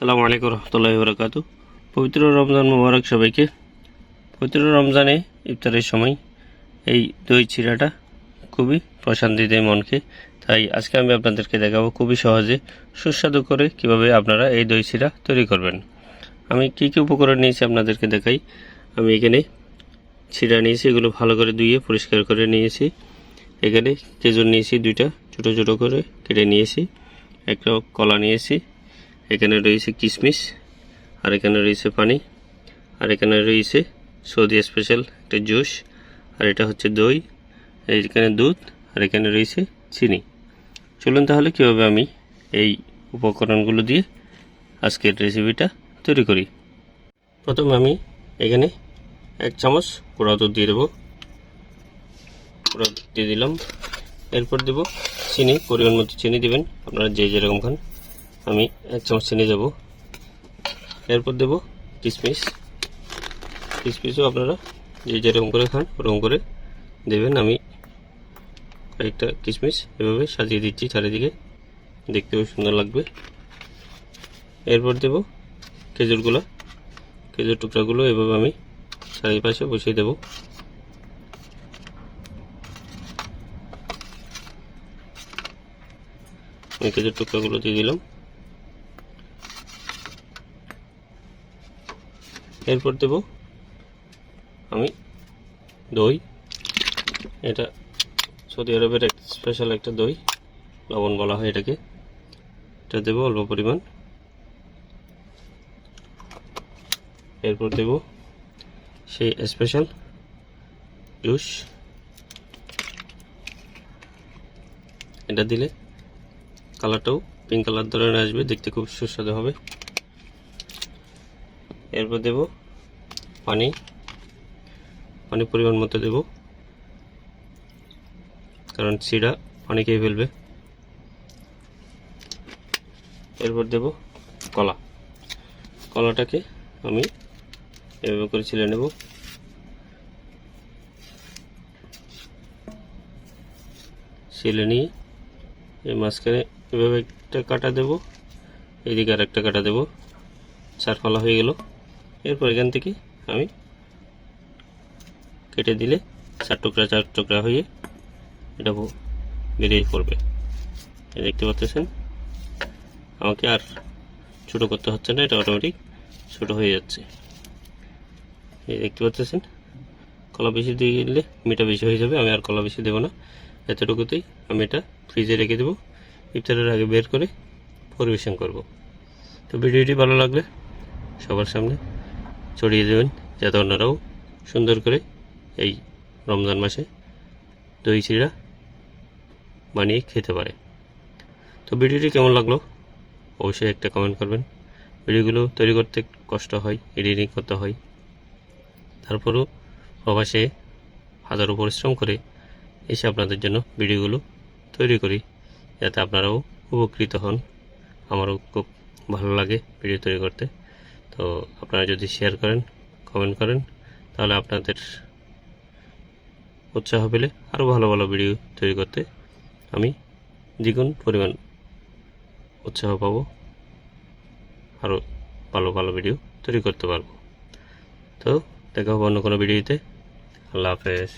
সালামু আলাইকুম রহমতুল্লাহ বরকাত পবিত্র রমজান মোবারক সবাইকে। পবিত্র রমজানে ইফতারের সময় এই দই চিরাটা খুবই প্রশান্তি দেয় মনকে। তাই আজকে আমি আপনাদেরকে দেখাবো খুবই সহজে সুস্বাদু করে কীভাবে আপনারা এই দই চিরা তৈরি করবেন। আমি কী কী উপকরণ নিয়েছি আপনাদেরকে দেখাই। আমি এখানে চিরা নিয়েছি, এগুলো ভালো করে ধুয়ে পরিষ্কার করে নিয়েছি। এখানে খেজুর নিয়েছি দুইটা, ছোট ছোট করে কেটে নিয়েছি। একটা কলা নিয়েছি এখানে রয়েছে কিশমিশ আর এখানে রয়েছে পানি, আর এখানে রয়েছে সৌদি স্পেশাল একটা জুস, আর এটা হচ্ছে দই, এখানে দুধ, আর এখানে রয়েছে চিনি। চলুন তাহলে কীভাবে আমি এই উপকরণগুলো দিয়ে আজকের রেসিপিটা তৈরি করি। প্রথমে আমি এখানে এক চামচ পোড়া দুধ দিয়ে দেবো। পোড়া দিয়ে দিলাম। এরপর দেব চিনি, পরিমাণ মতো চিনি দিবেন। আপনারা যে যেরকম খান। আমি এক চামচ চিনি দেবো। এরপর দেব কিশমিশ কিশমিশও আপনারা যে যেরকম করে খান, ওরকম করে দেবেন। আমি কয়েকটা কিশমিশ এভাবে সাজিয়ে দিচ্ছি চারিদিকে। দেখতেও সুন্দর লাগবে। এরপর দেব খেজুরগুলো খেজুর টুকরাগুলো এভাবে আমি চারিপাশে বসিয়ে দেবো। আমি খেজুর টুকরাগুলো দিয়ে দিলাম। এরপর দেব আমি দই। এটা সৌদি আরবের এক স্পেশাল একটা দই, লবণ বলা হয় এটাকে। এটা দেবো অল্প পরিমাণ। এরপর দেব সেই স্পেশাল জুস এটা দিলে কালারটাও পিঙ্ক কালার ধরনের আসবে, দেখতে খুব সুস্বাদু হবে। এরপর দেব পানি। পানি পরিমাণ মতো দেব। কারণ সিডা পানি খেয়ে ফেলবে। এরপর দেব কলা। কলাটাকে আমি এভাবে করে ছিলে নেব। ছিলে নিয়ে এই মাঝখানে এভাবে একটা কাটা দেব। এদিকে আর একটা কাটা দেব। চার ফালা হয়ে গেল। এরপর এখান থেকে আমি কেটে দিলে চার টুকরা চার টুকরা হয়ে এটা বেরিয়ে পড়বে। দেখতে পাচ্ছেন? আমাকে আর ছোটো করতে হচ্ছে না, এটা অটোমেটিক ছোটো হয়ে যাচ্ছে। এই দেখতে পাচ্ছেন? কলা বেশি দিয়ে গেলে মিঠা বেশি হয়ে যাবে, আমি আর কলা বেশি দেবো না। এতটুকুতেই আমি এটা ফ্রিজে রেখে দেবো, ইফতারের আগে বের করে পরিবেশন করব। তো ভিডিওটি ভালো লাগলে সবার সামনে ছড়িয়ে দেবেন, যাতে অন্যরাও সুন্দর করে এই রমজান মাসে দই চিড়া বানিয়ে খেতে পারে। তো ভিডিওটি কেমন লাগল? অবশ্যই একটা কমেন্ট করবেন। ভিডিওগুলো তৈরি করতে কষ্ট হয়, এডিটিং করতে হয়। তারপরেও প্রবাসে হাজারো পরিশ্রম করে এসে আপনাদের জন্য ভিডিওগুলো তৈরি করি, যাতে আপনারাও উপকৃত হন। আমারও খুব ভালো লাগে ভিডিও তৈরি করতে। তো আপনারা যদি শেয়ার করেন কমেন্ট করেন, তাহলে আপনাদের উৎসাহ পেলে আরও ভালো ভালো ভিডিও তৈরি করতে আমি দ্বিগুণ পরিমাণ উৎসাহ পাবো আরও ভালো ভালো ভিডিও তৈরি করতে পারব। তো দেখা হবে অন্য কোনো ভিডিওতে আল্লাহ হাফেজ।